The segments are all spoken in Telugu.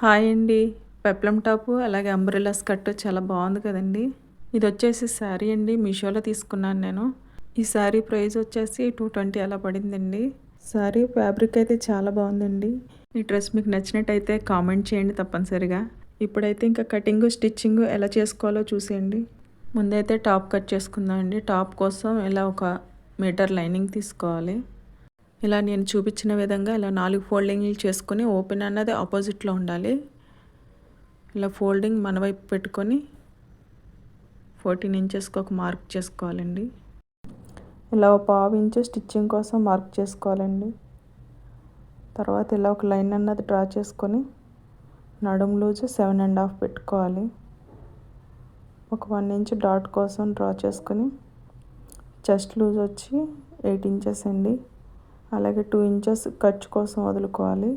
హాయ్ అండి. పెప్లం టాపు అలాగే అంబ్రెల్లా స్కర్ట్ చాలా బాగుంది కదండి. ఇది వచ్చేసి శారీ అండి. మీషోలో తీసుకున్నాను నేను. ఈ శారీ ప్రైస్ వచ్చేసి టూ ట్వంటీ అలా పడిందండి. శారీ ఫ్యాబ్రిక్ అయితే చాలా బాగుందండి. ఈ డ్రెస్ మీకు నచ్చినట్టయితే కామెంట్ చేయండి తప్పనిసరిగా. ఇప్పుడైతే ఇంకా కటింగ్ స్టిచ్చింగ్ ఎలా చేసుకోవాలో చూసేయండి. ముందైతే టాప్ కట్ చేసుకుందాం అండి టాప్ కోసం ఇలా ఒక మీటర్ లైనింగ్ తీసుకోవాలి. ఇలా నేను చూపించిన విధంగా ఇలా నాలుగు ఫోల్డింగ్లు చేసుకొని ఓపెన్ అన్నది ఆపోజిట్లో ఉండాలి. ఇలా ఫోల్డింగ్ మన వైపు పెట్టుకొని ఫోర్టీన్ ఇంచెస్కి ఒక మార్క్ చేసుకోవాలండి. ఇలా ఒక పావు ఇంచు స్టిచ్చింగ్ కోసం మార్క్ చేసుకోవాలండి. తర్వాత ఇలా ఒక లైన్ అన్నది డ్రా చేసుకొని నడుం లూజు సెవెన్ అండ్ హాఫ్ పెట్టుకోవాలి. ఒక వన్ ఇంచ్ డాట్ కోసం డ్రా చేసుకొని చెస్ట్ లూజ్ వచ్చి ఎయిట్ ఇంచెస్ అండి. అలాగే టూ ఇంచెస్ ఖర్చు కోసం వదులుకోవాలి.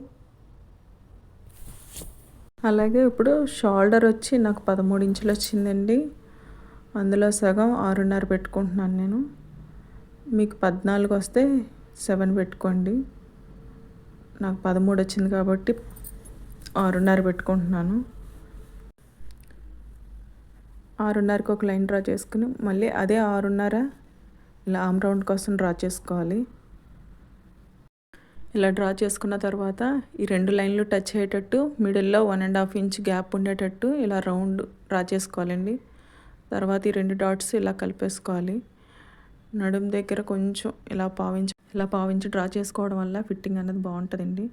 అలాగే ఇప్పుడు షోల్డర్ వచ్చి నాకు పదమూడు ఇంచులు వచ్చిందండి. అందులో సగం ఆరున్నర పెట్టుకుంటున్నాను నేను. మీకు పద్నాలుగు వస్తే సెవెన్ పెట్టుకోండి. నాకు పదమూడు వచ్చింది కాబట్టి ఆరున్నర పెట్టుకుంటున్నాను. ఆరున్నరకు ఒక లైన్ డ్రా చేసుకుని మళ్ళీ అదే ఆరున్నర ఇలా ఆమ్ రౌండ్ కోసం డ్రా చేసుకోవాలి. ఇలా డ్రా చేసుకున్న తర్వాత ఈ రెండు లైన్లు టచ్ అయ్యేటట్టు మిడిల్లో one and half inch gap ఉండేటట్టు ఇలా రౌండ్ డ్రా చేసుకోవాలండి. తర్వాత ఈ రెండు డాట్స్ ఇలా కలిపేసుకోవాలి. నడుం దగ్గర కొంచెం ఇలా పావించి ఇలా పావించి డ్రా చేసుకోవడం వల్ల ఫిట్టింగ్ అనేది బాగుంటుందండి.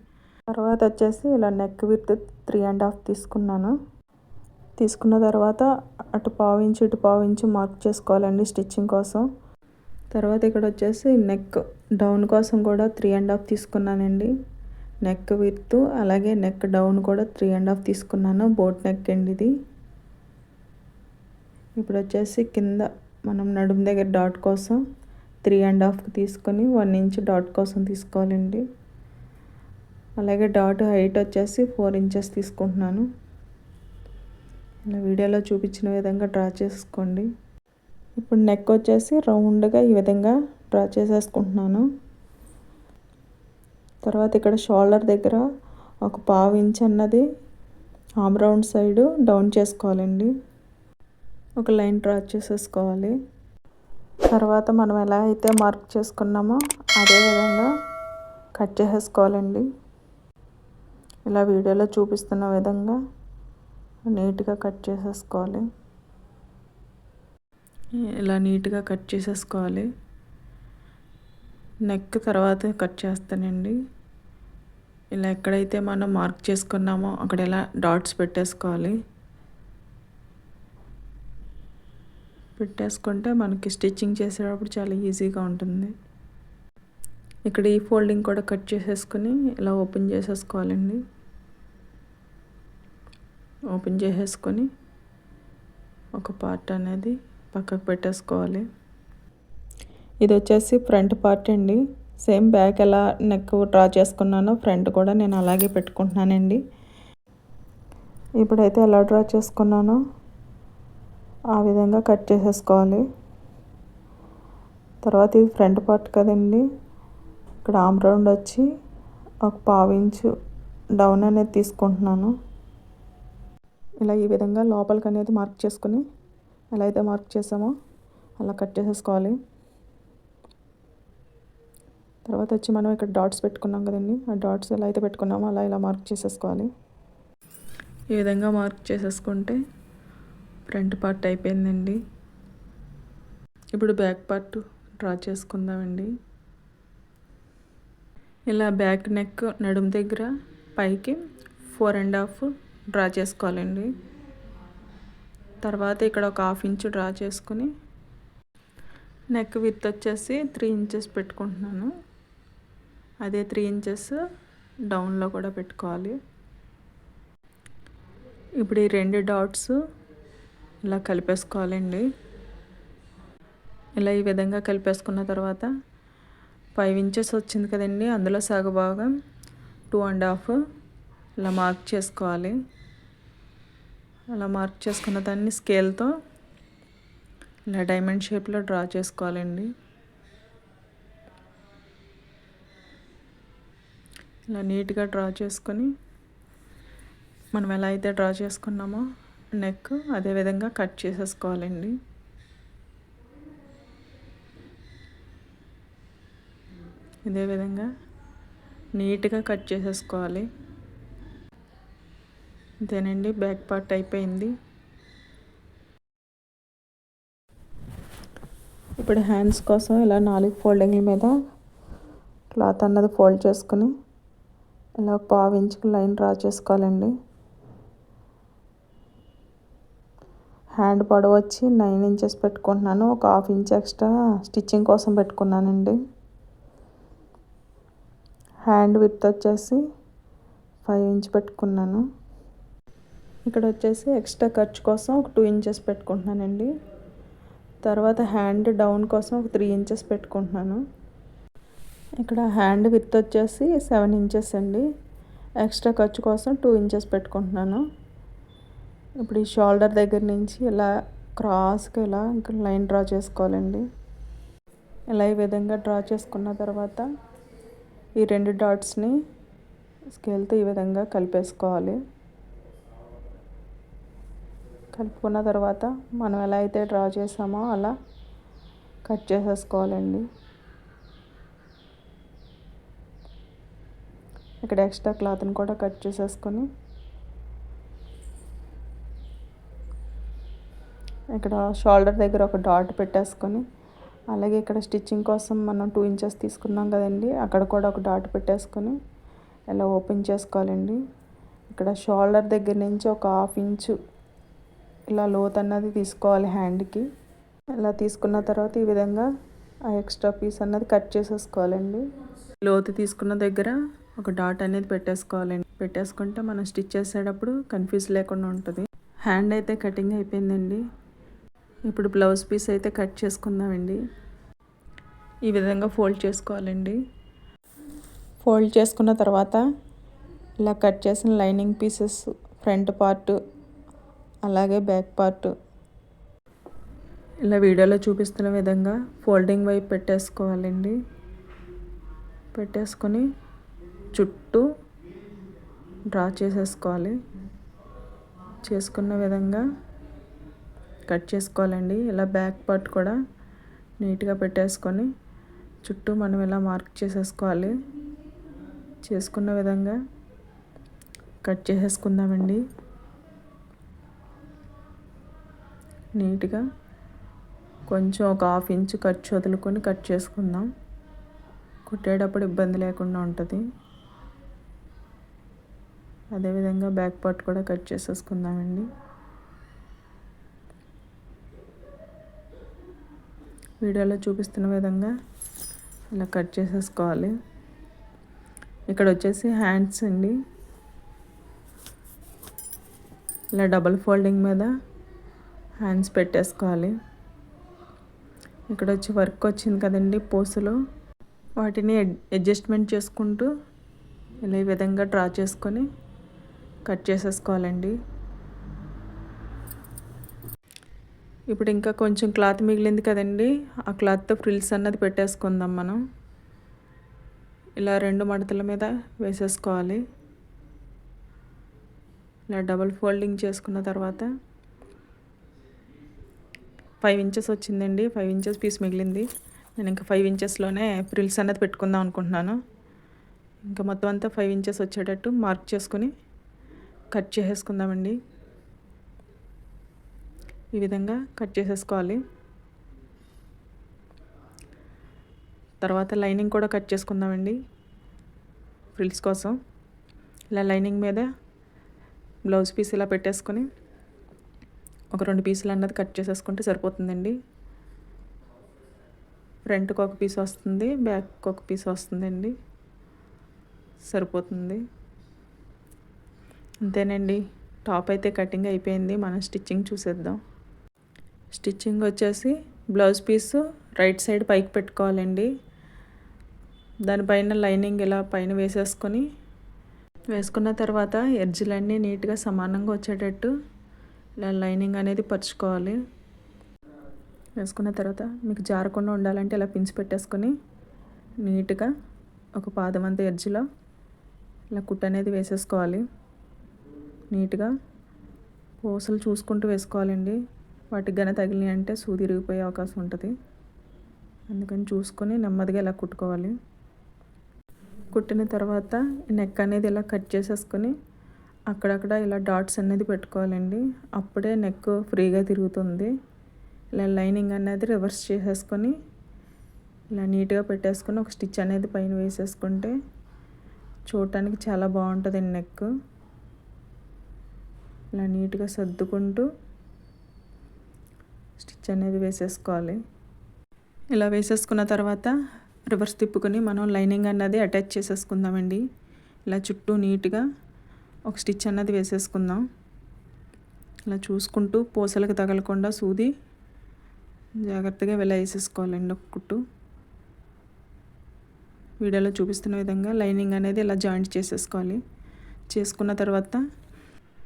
తర్వాత వచ్చేసి ఇలా neck width three and half తీసుకున్నాను. తీసుకున్న తర్వాత అటు పావించి ఇటు పావించి మార్క్ చేసుకోవాలండి స్టిచ్చింగ్ కోసం. తర్వాత ఇక్కడ వచ్చేసి నెక్ డౌన్ కోసం కూడా త్రీ అండ్ హాఫ్ తీసుకున్నానండి. నెక్ విత్ అలాగే నెక్ డౌన్ కూడా త్రీ అండ్ హాఫ్ తీసుకున్నాను. బోట్ నెక్ అండి ఇది. ఇప్పుడు వచ్చేసి కింద మనం నడుము దగ్గర డాట్ కోసం త్రీ అండ్ హాఫ్కి తీసుకొని వన్ ఇంచ్ డాట్ కోసం తీసుకోవాలండి. అలాగే డాట్ హైట్ వచ్చేసి ఫోర్ ఇంచెస్ తీసుకుంటున్నాను. ఇలా వీడియోలో చూపించిన విధంగా డ్రా చేసుకోండి. ఇప్పుడు నెక్ వచ్చేసి రౌండ్గా ఈ విధంగా డ్రా చేసేసుకుంటున్నాను. తర్వాత ఇక్కడ షోల్డర్ దగ్గర ఒక పావు ఇంచ్ అన్నది ఆమ్ రౌండ్ సైడ్ డౌన్ చేసుకోవాలండి. ఒక లైన్ డ్రా చేసేసుకోవాలి. తర్వాత మనం ఎలా అయితే మార్క్ చేసుకున్నామో అదే విధంగా కట్ చేసేసుకోవాలండి. ఇలా వీడియోలో చూపిస్తున్న విధంగా నీట్గా కట్ చేసేసుకోవాలి. ఇలా నీట్గా కట్ చేసేసుకోవాలి. నెక్ తర్వాత కట్ చేస్తానండి. ఇలా ఎక్కడైతే మనం మార్క్ చేసుకున్నామో అక్కడ ఇలా డాట్స్ పెట్టేసుకోవాలి. పెట్టేసుకుంటే మనకి స్టిచ్చింగ్ చేసేటప్పుడు చాలా ఈజీగా ఉంటుంది. ఇక్కడ ఈ ఫోల్డింగ్ కూడా కట్ చేసేసుకొని ఇలా ఓపెన్ చేసేసుకోవాలండి. ఓపెన్ చేసేసుకొని ఒక పార్ట్ అనేది పక్కకు పెట్టేసుకోవాలి. ఇది వచ్చేసి ఫ్రంట్ పార్ట్ అండి. సేమ్ బ్యాక్ ఎలా నెక్ డ్రా చేసుకున్నానో ఫ్రంట్ కూడా నేను అలాగే పెట్టుకుంటున్నానండి. ఇప్పుడైతే ఎలా డ్రా చేసుకున్నానో ఆ విధంగా కట్ చేసేసుకోవాలి. తర్వాత ఇది ఫ్రంట్ పార్ట్ కదండి. ఇక్కడ ఆమ్ రౌండ్ వచ్చి ఒక పావు ఇంచు డౌన్ అనేది తీసుకుంటున్నాను. ఇలా ఈ విధంగా లోపలికి అనేది మార్క్ చేసుకుని ఎలా అయితే మార్క్ చేసామో అలా కట్ చేసేసుకోవాలి. తర్వాత వచ్చి మనం ఇక్కడ డాట్స్ పెట్టుకున్నాం కదండి. ఆ డాట్స్ ఎలా అయితే పెట్టుకున్నామో అలా ఇలా మార్క్ చేసేసుకోవాలి. ఈ విధంగా మార్క్ చేసేసుకుంటే ఫ్రంట్ పార్ట్ అయిపోయిందండి. ఇప్పుడు బ్యాక్ పార్ట్ డ్రా చేసుకుందామండి. ఇలా బ్యాక్ నెక్ నడుము దగ్గర పైకి ఫోర్ అండ్ హాఫ్ డ్రా చేసుకోవాలండి. తర్వాత ఇక్కడ ఒక హాఫ్ ఇంచ్ డ్రా చేసుకుని నెక్ విత్ వచ్చేసి త్రీ ఇంచెస్ పెట్టుకుంటున్నాను. అదే త్రీ ఇంచెస్ డౌన్లో కూడా పెట్టుకోవాలి. ఇప్పుడు ఈ రెండు డాట్స్ ఇలా కలిపేసుకోవాలండి. ఇలా ఈ విధంగా కలిపేసుకున్న తర్వాత ఫైవ్ ఇంచెస్ వచ్చింది కదండి అందులో సగభాగం టూ అండ్ హాఫ్ ఇలా మార్క్ చేసుకోవాలి. అలా మార్క్ చేసుకున్న దాన్ని స్కేల్తో ఇలా డైమండ్ షేప్లో డ్రా చేసుకోవాలండి. ఇలా నీట్గా డ్రా చేసుకొని మనం ఎలా అయితే డ్రా చేసుకున్నామో నెక్ అదేవిధంగా కట్ చేసేసుకోవాలండి. ఇదే విధంగా నీట్గా కట్ చేసేసుకోవాలి. అంతేనండి బ్యాక్ పార్ట్ అయిపోయింది. ఇప్పుడు హ్యాండ్స్ కోసం ఇలా నాలుగు ఫోల్డింగ్ల మీద క్లాత్ అన్నది ఫోల్డ్ చేసుకుని ఇలా పావు ఇంచుకు లైన్ డ్రా చేసుకోవాలండి. హ్యాండ్ పొడవు వచ్చి నైన్ ఇంచెస్ పెట్టుకుంటున్నాను. ఒక హాఫ్ ఇంచ్ ఎక్స్ట్రా స్టిచ్చింగ్ కోసం పెట్టుకున్నానండి. హ్యాండ్ విత్ వచ్చేసి ఫైవ్ ఇంచ్ పెట్టుకున్నాను. ఇక్కడ వచ్చేసి ఎక్స్ట్రా ఖర్చు కోసం ఒక టూ ఇంచెస్ పెట్టుకుంటున్నానండి. తర్వాత హ్యాండ్ డౌన్ కోసం ఒక త్రీ ఇంచెస్ పెట్టుకుంటున్నాను. ఇక్కడ హ్యాండ్ విత్ వచ్చేసి సెవెన్ ఇంచెస్ అండి. ఎక్స్ట్రా ఖర్చు కోసం టూ ఇంచెస్ పెట్టుకుంటున్నాను. ఇప్పుడు ఈ షోల్డర్ దగ్గర నుంచి ఇలా క్రాస్గా ఇలా ఇంకా లైన్ డ్రా చేసుకోవాలండి. ఇలా ఈ విధంగా డ్రా చేసుకున్న తర్వాత ఈ రెండు డాట్స్ని స్కేల్తో ఈ విధంగా కలిపేసుకోవాలి. కలుపుకున్న తర్వాత మనం ఎలా అయితే డ్రా చేసామో అలా కట్ చేసేసుకోవాలండి. ఇక్కడ ఎక్స్ట్రా క్లాత్ని కూడా కట్ చేసేసుకొని ఇక్కడ షోల్డర్ దగ్గర ఒక డాట్ పెట్టేసుకొని అలాగే ఇక్కడ స్టిచ్చింగ్ కోసం మనం టూ ఇంచెస్ తీసుకున్నాం కదండి అక్కడ కూడా ఒక డాట్ పెట్టేసుకొని ఇలా ఓపెన్ చేసుకోవాలండి. ఇక్కడ షోల్డర్ దగ్గర నుంచి ఒక హాఫ్ ఇంచు ఇలా లోత్ అన్నది తీసుకోవాలి హ్యాండ్కి. ఇలా తీసుకున్న తర్వాత ఈ విధంగా ఆ ఎక్స్ట్రా పీస్ అన్నది కట్ చేసేసుకోవాలండి. లోతు తీసుకున్న దగ్గర ఒక డాట్ అనేది పెట్టేసుకోవాలండి పెట్టేసుకుంటే మనం స్టిచ్ చేసేటప్పుడు కన్ఫ్యూజ్ లేకుండా ఉంటుంది. హ్యాండ్ అయితే కటింగ్ అయిపోయిందండి. ఇప్పుడు బ్లౌజ్ పీస్ అయితే కట్ చేసుకుందామండి. ఈ విధంగా ఫోల్డ్ చేసుకోవాలండి. ఫోల్డ్ చేసుకున్న తర్వాత ఇలా కట్ చేసిన లైనింగ్ పీసెస్ ఫ్రంట్ పార్ట్ అలాగే బ్యాక్ పార్ట్. ఇలా వీడియోలో చూపిస్తున్న విధంగా ఫోల్డింగ్ వైపు పెట్టేసుకోవాలండి. పెట్టేసుకొని చుట్టూ డ్రా చేసేసుకోవాలి. చేసుకున్న విధంగా కట్ చేసుకోవాలండి. ఇలా బ్యాక్ పార్ట్ కూడా నీట్గా పెట్టేసుకొని చుట్టూ మనం ఇలా మార్క్ చేసేసుకోవాలి. చేసుకున్న విధంగా కట్ చేసేసుకుందామండి. నీట్గా కొంచెం ఒక హాఫ్ ఇంచ్ ఖర్చు వదులుకొని కట్ చేసుకుందాం. కుట్టేటప్పుడు ఇబ్బంది లేకుండా ఉంటుంది. అదేవిధంగా బ్యాక్ పార్ట్ కూడా కట్ చేసేసుకుందామండి. వీడియోలో చూపిస్తున్న విధంగా ఇలా కట్ చేసేసుకోవాలి. ఇక్కడ వచ్చేసి హ్యాండ్స్ అండి. ఇలా డబల్ ఫోల్డింగ్ మీద హ్యాండ్స్ పెట్టేసుకోవాలి. ఇక్కడ వచ్చి వర్క్ వచ్చింది కదండి పోసులో. వాటిని అడ్జస్ట్మెంట్ చేసుకుంటూ ఇలా ఈ విధంగా డ్రా చేసుకొని కట్ చేసేసుకోవాలండి. ఇప్పుడు ఇంకా కొంచెం క్లాత్ మిగిలింది కదండి. ఆ క్లాత్తో ఫ్రిల్స్ అన్నది పెట్టేసుకుందాం మనం. ఇలా రెండు మడతల మీద వేసేసుకోవాలి. ఇలా డబల్ ఫోల్డింగ్ చేసుకున్న తర్వాత ఫైవ్ ఇంచెస్ వచ్చిందండి. ఫైవ్ ఇంచెస్ పీస్ మిగిలింది. నేను ఇంకా ఫైవ్ ఇంచెస్లోనే ఫ్రిల్స్ అన్నది పెట్టుకుందాం అనుకుంటున్నాను. ఇంకా మొత్తం అంతా ఫైవ్ ఇంచెస్ వచ్చేటట్టు మార్క్ చేసుకొని కట్ చేసేసుకుందామండి. ఈ విధంగా కట్ చేసేసుకోవాలి. తర్వాత లైనింగ్ కూడా కట్ చేసుకుందామండి. ఫ్రిల్స్ కోసం. ఇలా లైనింగ్ మీద బ్లౌజ్ పీస్ ఇలా పెట్టేసుకొని ఒక రెండు పీసులు అన్నది కట్ చేసేసుకుంటే సరిపోతుందండి. ఫ్రంట్కి ఒక పీస్ వస్తుంది బ్యాక్కి ఒక పీస్ వస్తుందండి. సరిపోతుంది. అంతేనండి. టాప్ అయితే కటింగ్ అయిపోయింది. మనం స్టిచ్చింగ్ చూసేద్దాం. స్టిచ్చింగ్ వచ్చేసి బ్లౌజ్ పీసు రైట్ సైడ్ పైకి పెట్టుకోవాలండి. దానిపైన లైనింగ్ ఇలా పైన వేసేసుకొని వేసుకున్న తర్వాత ఎడ్జ్లన్నీ నీట్గా సమానంగా వచ్చేటట్టు ఇలా లైనింగ్ అనేది పరుచుకోవాలి. వేసుకున్న తర్వాత మీకు జారకుండా ఉండాలంటే ఇలా పించి పెట్టేసుకొని నీట్గా ఒక పాదమంత ఎడ్జ్లో ఇలా కుట్ అనేది వేసేసుకోవాలి. నీట్గా పూసలు చూసుకుంటూ వేసుకోవాలండి. వాటికి గన తగిలినాయి అంటే సూది ఇరిగిపోయే అవకాశం ఉంటుంది. అందుకని చూసుకొని నెమ్మదిగా ఇలా కుట్టుకోవాలి. కుట్టిన తర్వాత నెక్ అనేది ఇలా కట్ చేసేసుకొని అక్కడక్కడ ఇలా డాట్స్ అనేది పెట్టుకోవాలండి. అప్పుడే నెక్ ఫ్రీగా తిరుగుతుంది. ఇలా లైనింగ్ అనేది రివర్స్ చేసేసుకొని ఇలా నీట్గా పెట్టేసుకొని ఒక స్టిచ్ అనేది పైన వేసేసుకుంటే చూడటానికి చాలా బాగుంటుంది నెక్. ఇలా నీట్గా సర్దుకుంటూ స్టిచ్ అనేది వేసేసుకోవాలి. ఇలా వేసేసుకున్న తర్వాత రివర్స్ తిప్పుకొని మనం లైనింగ్ అన్నది అటాచ్ చేసేసుకుందామండి. ఇలా చుట్టూ నీట్గా ఒక స్టిచ్ అన్నది వేసేసుకుందాం. ఇలా చూసుకుంటూ పూసలకు తగలకుండా సూది జాగ్రత్తగా ఇలా వేసేసుకోవాలండి ఒక కుట్టు. వీడియోలో చూపిస్తున్న విధంగా లైనింగ్ అనేది ఇలా జాయింట్ చేసేసుకోవాలి. చేసుకున్న తర్వాత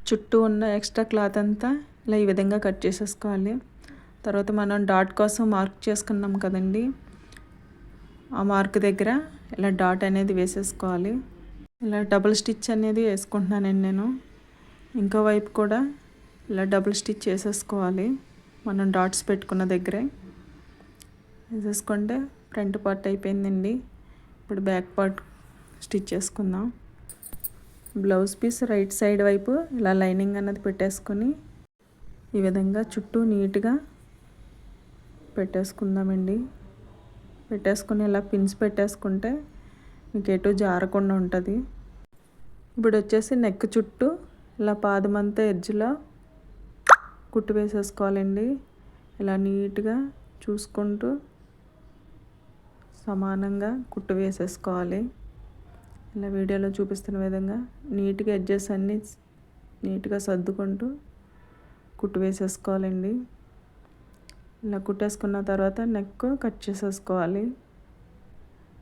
చుట్టూ ఉన్న ఎక్స్ట్రా క్లాత్ అంతా ఇలా ఈ విధంగా కట్ చేసేసుకోవాలి. తర్వాత మనం డాట్ కోసం మార్క్ చేసుకున్నాం కదండి. ఆ మార్క్ దగ్గర ఇలా డాట్ అనేది వేసేసుకోవాలి. ఇలా డబుల్ స్టిచ్ అనేది వేసుకుంటున్నానండి నేను. ఇంకో వైపు కూడా ఇలా డబుల్ స్టిచ్ వేసేసుకోవాలి. మనం డాట్స్ పెట్టుకున్న దగ్గరే. వేసేసుకుంటే ఫ్రంట్ పార్ట్ అయిపోయిందండి. ఇప్పుడు బ్యాక్ పార్ట్ స్టిచ్ చేసుకుందాం. బ్లౌజ్ పీస్ రైట్ సైడ్ వైపు ఇలా లైనింగ్ అన్నది పెట్టేసుకొని ఈ విధంగా చుట్టూ నీట్గా పెట్టేసుకుందామండి. పెట్టేసుకుని ఇలా పిన్స్ పెట్టేసుకుంటే మీకు ఎటు జారకుండా ఉంటుంది. ఇప్పుడు వచ్చేసి నెక్ చుట్టూ ఇలా పాదమంతా ఎడ్జ్లో కుట్టు వేసేసుకోవాలండి. ఇలా నీట్గా చూసుకుంటూ సమానంగా కుట్టు వేసేసుకోవాలి. ఇలా వీడియోలో చూపిస్తున్న విధంగా నీట్గా ఎడ్జెస్ అన్నీ నీట్గా సర్దుకుంటూ కుట్టు వేసేసుకోవాలండి. ఇలా కుట్టేసుకున్న తర్వాత నెక్ కట్ చేసేసుకోవాలి.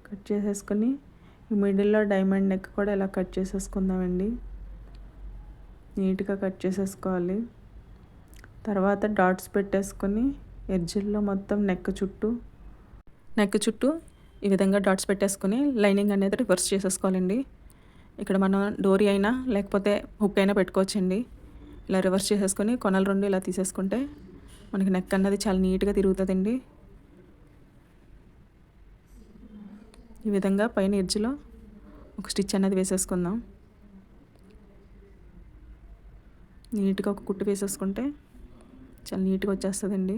కట్ చేసేసుకొని మిడిల్లో డైమండ్ నెక్ కూడా ఇలా కట్ చేసేసుకుందామండి. నీట్గా కట్ చేసేసుకోవాలి. తర్వాత డాట్స్ పెట్టేసుకొని ఎడ్జిల్లో మొత్తం నెక్ చుట్టూ నెక్ చుట్టూ ఈ విధంగా డాట్స్ పెట్టేసుకుని లైనింగ్ అనేది రివర్స్ చేసేసుకోవాలండి. ఇక్కడ మనం డోరీ అయినా లేకపోతే హుక్ అయినా పెట్టుకోవచ్చండి. ఇలా రివర్స్ చేసేసుకొని కొనలు రెండు ఇలా తీసేసుకుంటే మనకి నెక్ అన్నది చాలా నీట్గా తిరుగుతుందండి. ఈ విధంగా పైన ఎడ్జ్లో ఒక స్టిచ్ అనేది వేసేసుకుందాం. నీట్గా ఒక కుట్టు వేసేసుకుంటే చాలా నీట్గా వచ్చేస్తుందండి.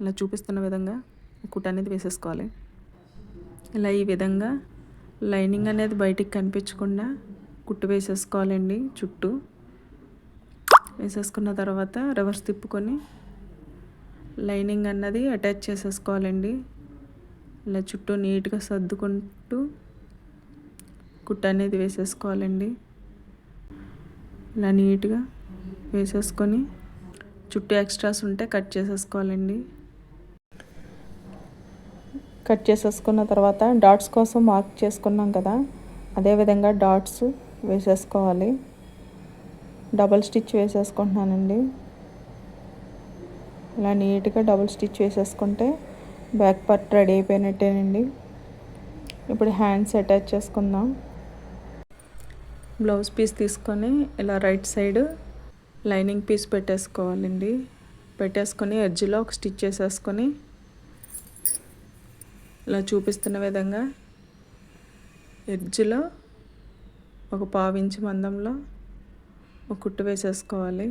ఇలా చూపిస్తున్న విధంగా కుట్ అనేది వేసేసుకోవాలి. ఇలా ఈ విధంగా లైనింగ్ అనేది బయటికి కనిపించకుండా కుట్టు వేసేసుకోవాలండి చుట్టూ. వేసేసుకున్న తర్వాత రివర్స్ తిప్పుకొని లైనింగ్ అన్నది అటాచ్ చేసేసుకోవాలండి. ఇలా చుట్టూ నీట్గా సర్దుకుంటూ కుట్టు అనేది వేసేసుకోవాలండి. ఇలా నీట్గా వేసేసుకొని చుట్టూ ఎక్స్ట్రాస్ ఉంటే కట్ చేసేసుకోవాలండి. కట్ చేసేసుకున్న తర్వాత డాట్స్ కోసం మార్క్ చేసుకున్నాం కదా అదేవిధంగా డాట్స్ వేసేసుకోవాలి. డబల్ స్టిచ్ వేసేసుకుంటున్నానండి. ఇలా నీట్గా డబుల్ స్టిచ్ వేసేసుకుంటే బ్యాక్ పార్ట్ రెడీ అయిపోయినట్టేనండి. ఇప్పుడు హ్యాండ్స్ అటాచ్ చేసుకుందాం. బ్లౌజ్ పీస్ తీసుకొని ఇలా రైట్ సైడ్ లైనింగ్ పీస్ పెట్టేసుకోవాలండి. పెట్టేసుకొని ఎడ్జ్లో ఒక స్టిచ్ వేసేసుకొని ఇలా చూపిస్తున్న విధంగా ఎడ్జ్లో ఒక పావించి మందంలో ఒక కుట్టు వేసేసుకోవాలి.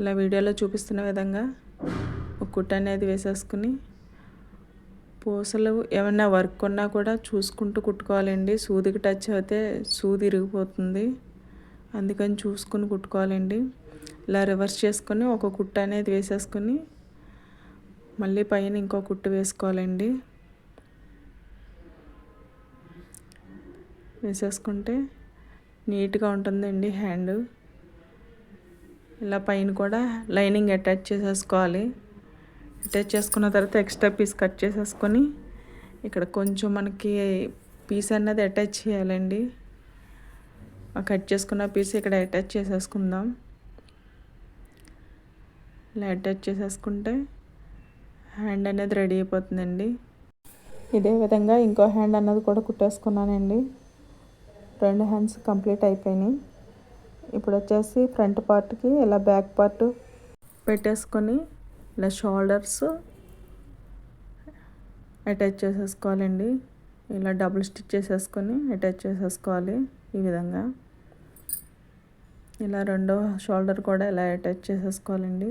ఇలా వీడియోలో చూపిస్తున్న విధంగా ఒక కుట్టు అనేది వేసేసుకుని పూసలు ఏమైనా వర్క్ ఉన్నా కూడా చూసుకుంటూ కుట్టుకోవాలండి. సూదికి టచ్ అయితే సూది ఇరిగిపోతుంది. అందుకని చూసుకుని కుట్టుకోవాలండి. ఇలా రివర్స్ చేసుకొని ఒక కుట్టు అనేది వేసేసుకొని మళ్ళీ పైన ఇంకో కుట్టు వేసుకోవాలండి. వేసేసుకుంటే నీట్గా ఉంటుందండి హ్యాండ్. ఇలా పైన కూడా లైనింగ్ అటాచ్ చేసేసుకోవాలి. అటాచ్ చేసుకున్న తర్వాత ఎక్స్ట్రా పీస్ కట్ చేసేసుకొని ఇక్కడ కొంచెం మనకి పీస్ అన్నది అటాచ్ చేయాలండి. కట్ చేసుకున్న పీస్ ఇక్కడ అటాచ్ చేసేసుకుందాం. ఇలా అటాచ్ చేసేసుకుంటే హ్యాండ్ అనేది రెడీ అయిపోతుందండి. ఇదే విధంగా ఇంకో హ్యాండ్ అన్నది కూడా కుట్టేసుకున్నానండి. రెండు హ్యాండ్స్ కంప్లీట్ అయిపోయినాయి. ఇప్పుడు వచ్చేసి ఫ్రంట్ పార్ట్కి ఇలా బ్యాక్ పార్ట్ పెట్టేసుకొని ఇలా షోల్డర్స్ అటాచ్ చేసేసుకోవాలండి. ఇలా డబుల్ స్టిచ్ చేసేసుకొని అటాచ్ చేసేసుకోవాలి ఈ విధంగా. ఇలా రెండో షోల్డర్ కూడా ఇలా అటాచ్ చేసేసుకోవాలండి.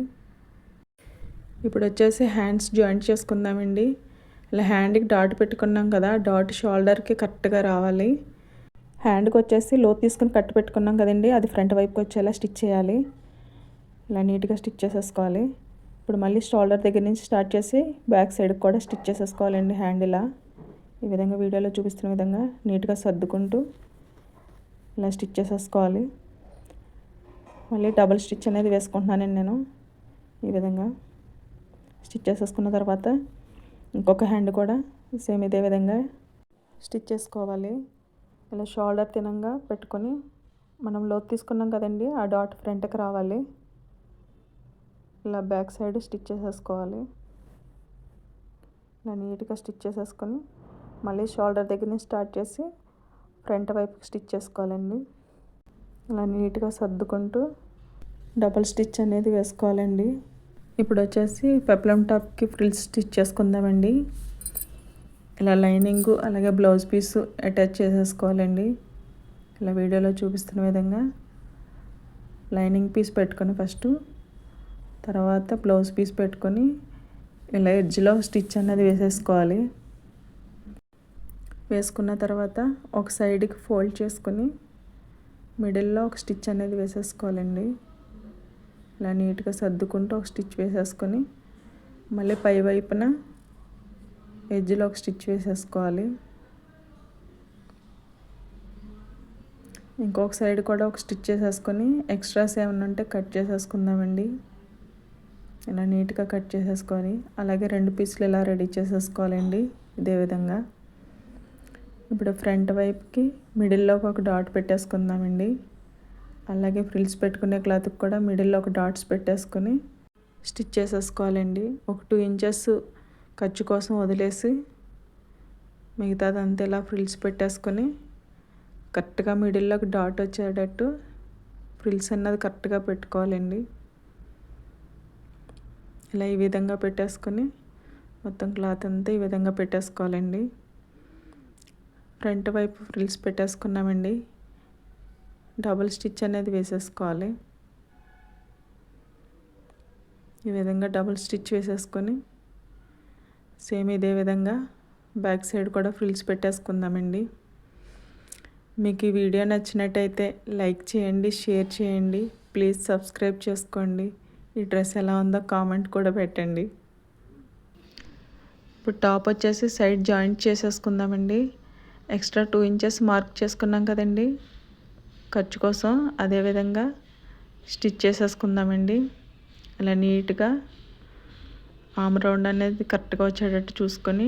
ఇప్పుడు వచ్చేసి హ్యాండ్స్ జాయింట్ చేసుకుందామండి. ఇలా హ్యాండ్కి డాట్ పెట్టుకున్నాం కదా డాట్ షోల్డర్కి కరెక్ట్గా రావాలి. హ్యాండ్కి వచ్చేసి లో తీసుకుని కట్ పెట్టుకున్నాం కదండి అది ఫ్రంట్ వైపుకి వచ్చేలా స్టిచ్ చేయాలి. ఇలా నీట్గా స్టిచ్ చేసేసుకోవాలి. ఇప్పుడు మళ్ళీ షోల్డర్ దగ్గర నుంచి స్టార్ట్ చేసి బ్యాక్ సైడ్కి కూడా స్టిచ్ చేసేసుకోవాలండి హ్యాండ్ ఇలా. ఈ విధంగా వీడియోలో చూపిస్తున్న విధంగా నీట్గా సర్దుకుంటూ ఇలా స్టిచ్ చేసేసుకోవాలి. మళ్ళీ డబుల్ స్టిచ్ అనేది వేసుకుంటున్నానండి నేను ఈ విధంగా. స్టిచ్ చేసేసుకున్న తర్వాత ఇంకొక హ్యాండ్ కూడా సేమ్ ఇదే విధంగా స్టిచ్ చేసుకోవాలి. ఇలా షోల్డర్ తినంగా పెట్టుకొని మనం లోతు తీసుకున్నాం కదండి ఆ డాట్ ఫ్రంట్కి రావాలి. ఇలా బ్యాక్ సైడ్ స్టిచ్ చేసేసుకోవాలి. ఇలా నీట్గా స్టిచ్ చేసేసుకొని మళ్ళీ షోల్డర్ దగ్గర నుంచి స్టార్ట్ చేసి ఫ్రంట్ వైపుకి స్టిచ్ చేసుకోవాలండి. ఇలా నీట్గా సర్దుకుంటూ డబల్ స్టిచ్ అనేది వేసుకోవాలండి. ఇప్పుడు వచ్చేసి పెప్లం టాప్కి ఫ్రిల్స్ స్టిచ్ చేసుకుందామండి. ఇలా లైనింగ్ అలాగే బ్లౌజ్ పీస్ అటాచ్ చేసేసుకోవాలండి. ఇలా వీడియోలో చూపిస్తున్న విధంగా లైనింగ్ పీస్ పెట్టుకొని ఫస్ట్ తర్వాత బ్లౌజ్ పీస్ పెట్టుకొని ఇలా ఎడ్జ్లో స్టిచ్ అనేది వేసేసుకోవాలి. వేసుకున్న తర్వాత ఒక సైడ్కి ఫోల్డ్ చేసుకొని మిడిల్లో ఒక స్టిచ్ అనేది వేసేసుకోవాలండి. ఇలా నీట్గా సర్దుకుంటూ ఒక స్టిచ్ వేసేసుకొని మళ్ళీ పై వైపున ఎడ్జ్లో ఒక స్టిచ్ వేసేసుకోవాలి. ఇంకొక సైడ్ కూడా ఒక స్టిచ్ చేసేసుకొని ఎక్స్ట్రాస్ ఏమైనా ఉంటే కట్ చేసేసుకుందామండి. ఇలా నీట్గా కట్ చేసేసుకొని అలాగే రెండు పీసులు ఇలా రెడీ చేసేసుకోవాలండి ఇదే విధంగా. ఇప్పుడు ఫ్రంట్ వైపుకి మిడిల్లో ఒక డాట్ పెట్టేసుకుందామండి. అలాగే ఫ్రిల్స్ పెట్టుకునే క్లాత్కి కూడా మిడిల్లో ఒక డాట్స్ పెట్టేసుకొని స్టిచ్ చేసేసుకోవాలండి. ఒక టూ ఇంచెస్ ఖర్చు కోసం వదిలేసి మిగతాదంతా ఇలా ఫ్రిల్స్ పెట్టేసుకొని కరెక్ట్గా మిడిల్లోకి డాట్ వచ్చేటట్టు ఫ్రిల్స్ అన్నది కరెక్ట్గా పెట్టుకోవాలండి. ఇలా ఈ విధంగా పెట్టేసుకొని మొత్తం క్లాత్ అంతా ఈ విధంగా పెట్టేసుకోవాలండి. ఫ్రంట్ వైపు ఫ్రిల్స్ పెట్టేసుకున్నామండి. డబుల్ స్టిచ్ అనేది వేసేసుకోవాలి. ఈ విధంగా డబుల్ స్టిచ్ వేసేసుకొని సేమ్ ఇదే విధంగా బ్యాక్ సైడ్ కూడా ఫ్రిల్స్ పెట్టేసుకుందామండి. మీకు ఈ వీడియో నచ్చినట్టయితే లైక్ చేయండి షేర్ చేయండి ప్లీజ్ సబ్స్క్రైబ్ చేసుకోండి. ఈ డ్రెస్ ఎలా ఉందో కామెంట్ కూడా పెట్టండి. ఇప్పుడు టాప్ వచ్చేసి సైడ్ జాయింట్ చేసేసుకుందామండి. ఎక్స్ట్రా టూ ఇంచెస్ మార్క్ చేసుకున్నాం కదండి. ఖర్చు కోసం అదేవిధంగా స్టిచ్ చేసేసుకుందామండి. అలా నీట్గా ఆమ్ రౌండ్ అనేది కరెక్ట్గా వచ్చేటట్టు చూసుకొని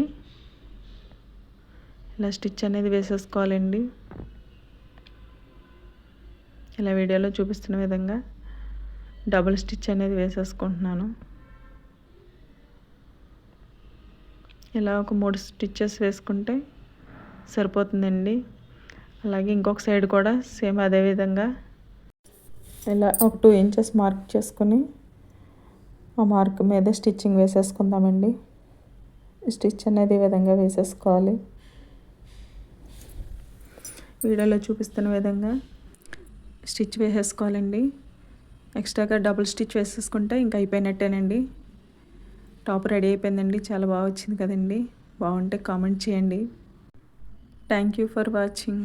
ఇలా స్టిచ్ అనేది వేసేసుకోవాలండి. ఇలా వీడియోలో చూపిస్తున్న విధంగా డబుల్ స్టిచ్ అనేది వేసేసుకుంటున్నాను. ఇలా ఒక మూడు స్టిచ్చెస్ వేసుకుంటే సరిపోతుందండి. అలాగే ఇంకొక సైడ్ కూడా సేమ్ అదే విధంగా ఇలా ఒక టూ ఇంచెస్ మార్క్ చేసుకొని ఆ మార్క్ మీద స్టిచ్చింగ్ వేసేసుకుందామండి. స్టిచ్ అనేది ఈ విధంగా వేసేసుకోవాలి. వీడియోలో చూపిస్తున్న విధంగా స్టిచ్ వేసేసుకోవాలండి. ఎక్స్ట్రాగా డబుల్ స్టిచ్ వేసేసుకుంటే ఇంకా అయిపోయినట్టేనండి. టాప్ రెడీ అయిపోయిందండి. చాలా బాగా వచ్చింది కదండి. బాగుంటే కామెంట్ చేయండి. Thank you for watching.